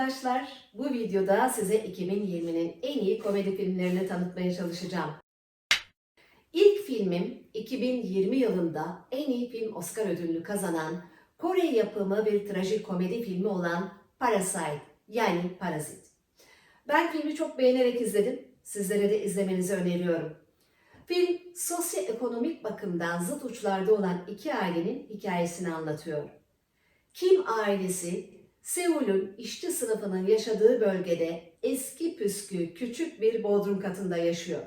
arkadaşlar. Bu videoda size 2020'nin en iyi komedi filmlerini tanıtmaya çalışacağım. İlk filmim 2020 yılında en iyi film Oscar ödülünü kazanan Kore yapımı bir trajikomedi filmi olan Parasite yani Parazit. Ben filmi çok beğenerek izledim. Sizlere de izlemenizi öneriyorum. Film sosyoekonomik bakımdan zıt uçlarda olan iki ailenin hikayesini anlatıyor. Kim ailesi Seul'ün işçi sınıfının yaşadığı bölgede eski püskü küçük bir bodrum katında yaşıyor.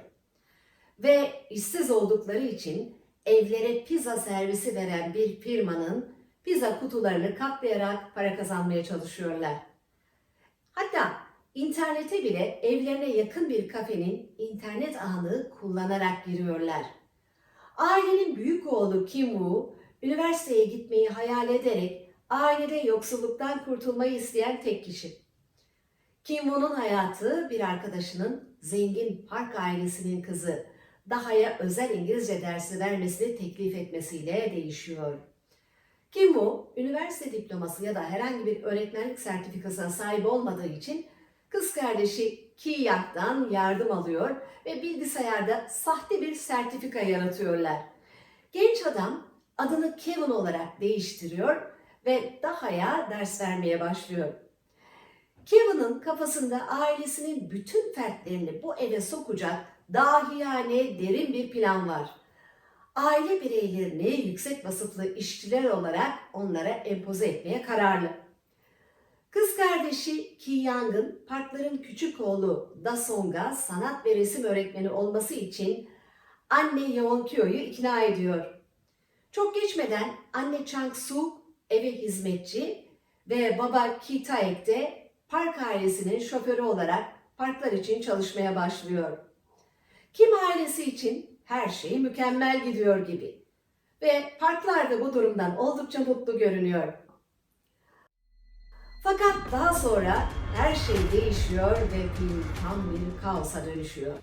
Ve işsiz oldukları için evlere pizza servisi veren bir firmanın pizza kutularını katlayarak para kazanmaya çalışıyorlar. Hatta internete bile evlerine yakın bir kafenin internet ağını kullanarak giriyorlar. Ailenin büyük oğlu Kim Woo, üniversiteye gitmeyi hayal ederek ailede yoksulluktan kurtulmayı isteyen tek kişi. Kim Woo'nun hayatı bir arkadaşının zengin Park ailesinin kızı Daha'ya özel İngilizce dersi vermesini teklif etmesiyle değişiyor. Kim Woo, üniversite diploması ya da herhangi bir öğretmenlik sertifikasına sahip olmadığı için kız kardeşi Ki Yak'tan yardım alıyor ve bilgisayarda sahte bir sertifika yaratıyorlar. Genç adam adını Kevin olarak değiştiriyor ve Daha'ya ders vermeye başlıyor. Kevin'ın kafasında ailesinin bütün fertlerini bu eve sokacak dahiyane derin bir plan var. Aile bireylerini yüksek vasıflı işçiler olarak onlara empoze etmeye kararlı. Kız kardeşi Ki Yang'ın Parkların küçük oğlu Da Song'a sanat ve resim öğretmeni olması için anne Yeon Kyo'yu ikna ediyor. Çok geçmeden anne Chang Soo eve hizmetçi ve baba Ki Taek de park ailesinin şoförü olarak parklar için çalışmaya başlıyor. Kim ailesi için her şey mükemmel gidiyor gibi. Ve parklar da bu durumdan oldukça mutlu görünüyor. Fakat daha sonra her şey değişiyor ve film tam bir kaosa dönüşüyor.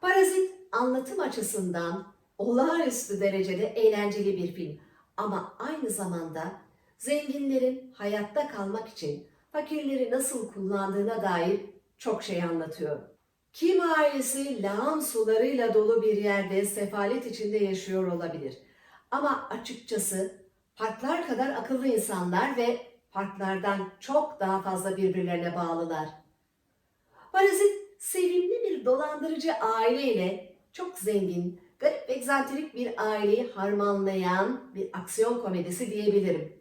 Parazit anlatım açısından olağanüstü derecede eğlenceli bir film ama aynı zamanda zenginlerin hayatta kalmak için fakirleri nasıl kullandığına dair çok şey anlatıyor. Kim ailesi lağım sularıyla dolu bir yerde sefalet içinde yaşıyor olabilir. Ama açıkçası parklar kadar akıllı insanlar ve parklardan çok daha fazla birbirlerine bağlılar. Parazit sevimli bir dolandırıcı aileyle çok zengin, garip ve egzantrik bir aileyi harmanlayan bir aksiyon komedisi diyebilirim.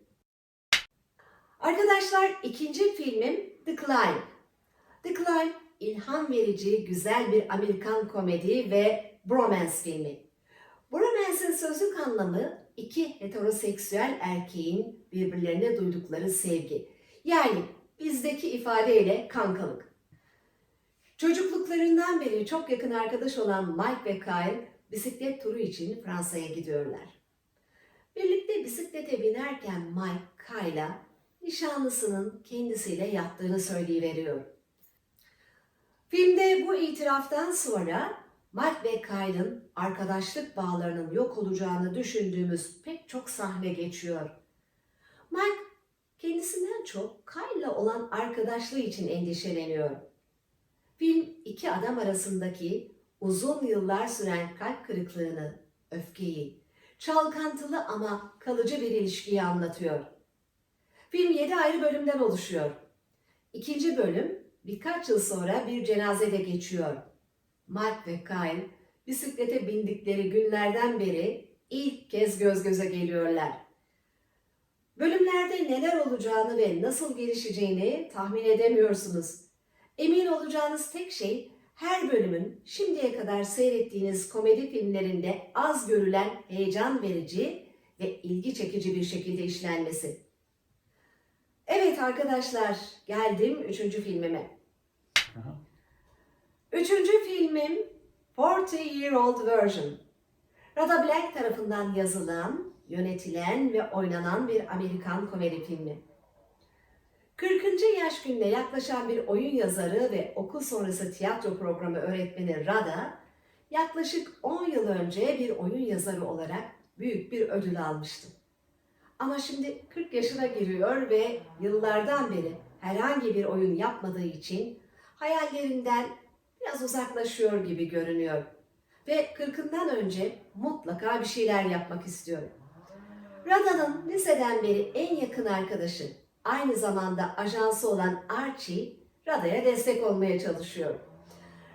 Arkadaşlar ikinci filmim The Climb. The Climb ilham verici güzel bir Amerikan komedi ve bromance filmi. Bromance'in sözlük anlamı iki heteroseksüel erkeğin birbirlerine duydukları sevgi. Yani bizdeki ifadeyle kankalık. Çocukluklarından beri çok yakın arkadaş olan Mike ve Kyle bisiklet turu için Fransa'ya gidiyorlar. Birlikte bisiklete binerken Mike Kyle'a nişanlısının kendisiyle yattığını söyleyiveriyor. Filmde bu itiraftan sonra Mike ve Kyle'ın arkadaşlık bağlarının yok olacağını düşündüğümüz pek çok sahne geçiyor. Mike kendisinden çok Kyle'la olan arkadaşlığı için endişeleniyor. Film iki adam arasındaki uzun yıllar süren kalp kırıklığını, öfkeyi, çalkantılı ama kalıcı bir ilişkiyi anlatıyor. Film yedi ayrı bölümden oluşuyor. İkinci bölüm birkaç yıl sonra bir cenazede geçiyor. Mark ve Kyle bisiklete bindikleri günlerden beri ilk kez göz göze geliyorlar. Bölümlerde neler olacağını ve nasıl gelişeceğini tahmin edemiyorsunuz. Emin olacağınız tek şey her bölümün şimdiye kadar seyrettiğiniz komedi filmlerinde az görülen heyecan verici ve ilgi çekici bir şekilde işlenmesi. Evet arkadaşlar, geldim üçüncü filmime. Aha. Üçüncü filmim 40 Year Old Version. Rada Black tarafından yazılan, yönetilen ve oynanan bir Amerikan komedi filmi. 40. yaş gününe yaklaşan bir oyun yazarı ve okul sonrası tiyatro programı öğretmeni Rada, yaklaşık 10 yıl önce bir oyun yazarı olarak büyük bir ödül almıştı. Ama şimdi 40 yaşına giriyor ve yıllardan beri herhangi bir oyun yapmadığı için hayallerinden biraz uzaklaşıyor gibi görünüyor. Ve 40'ından önce mutlaka bir şeyler yapmak istiyor. Rada'nın liseden beri en yakın arkadaşı, aynı zamanda ajansı olan Archie, Rada'ya destek olmaya çalışıyor.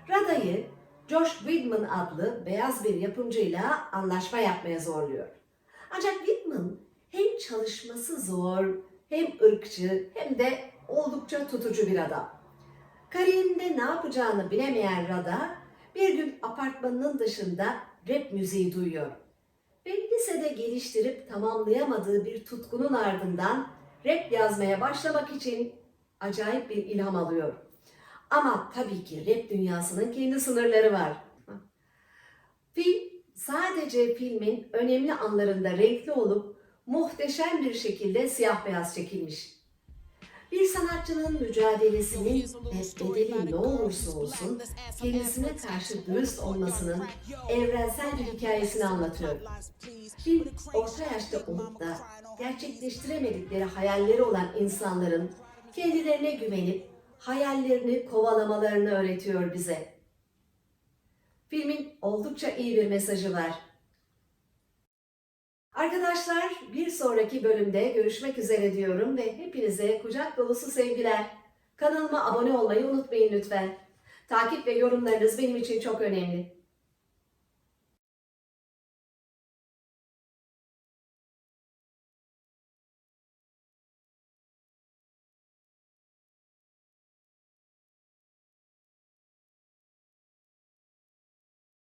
Rada'yı Josh Widman adlı beyaz bir yapımcıyla anlaşma yapmaya zorluyor. Ancak Widman hem çalışması zor, hem ırkçı, hem de oldukça tutucu bir adam. Kariyerinde ne yapacağını bilemeyen Rada, bir gün apartmanının dışında rap müziği duyuyor. Ve lisede geliştirip tamamlayamadığı bir tutkunun ardından rap yazmaya başlamak için acayip bir ilham alıyor. Ama tabii ki rap dünyasının kendi sınırları var. Film sadece filmin önemli anlarında renkli olup muhteşem bir şekilde siyah beyaz çekilmiş. Bir sanatçının mücadelesinin ve bedeli ne olursa olsun kendisine karşı dürüst olmasının evrensel bir hikayesini anlatıyor. Film orta yaşta olup da gerçekleştiremedikleri hayalleri olan insanların kendilerine güvenip hayallerini kovalamalarını öğretiyor bize. Filmin oldukça iyi bir mesajı var. Arkadaşlar bir sonraki bölümde görüşmek üzere diyorum ve hepinize kucak dolusu sevgiler. Kanalıma abone olmayı unutmayın lütfen. Takip ve yorumlarınız benim için çok önemli.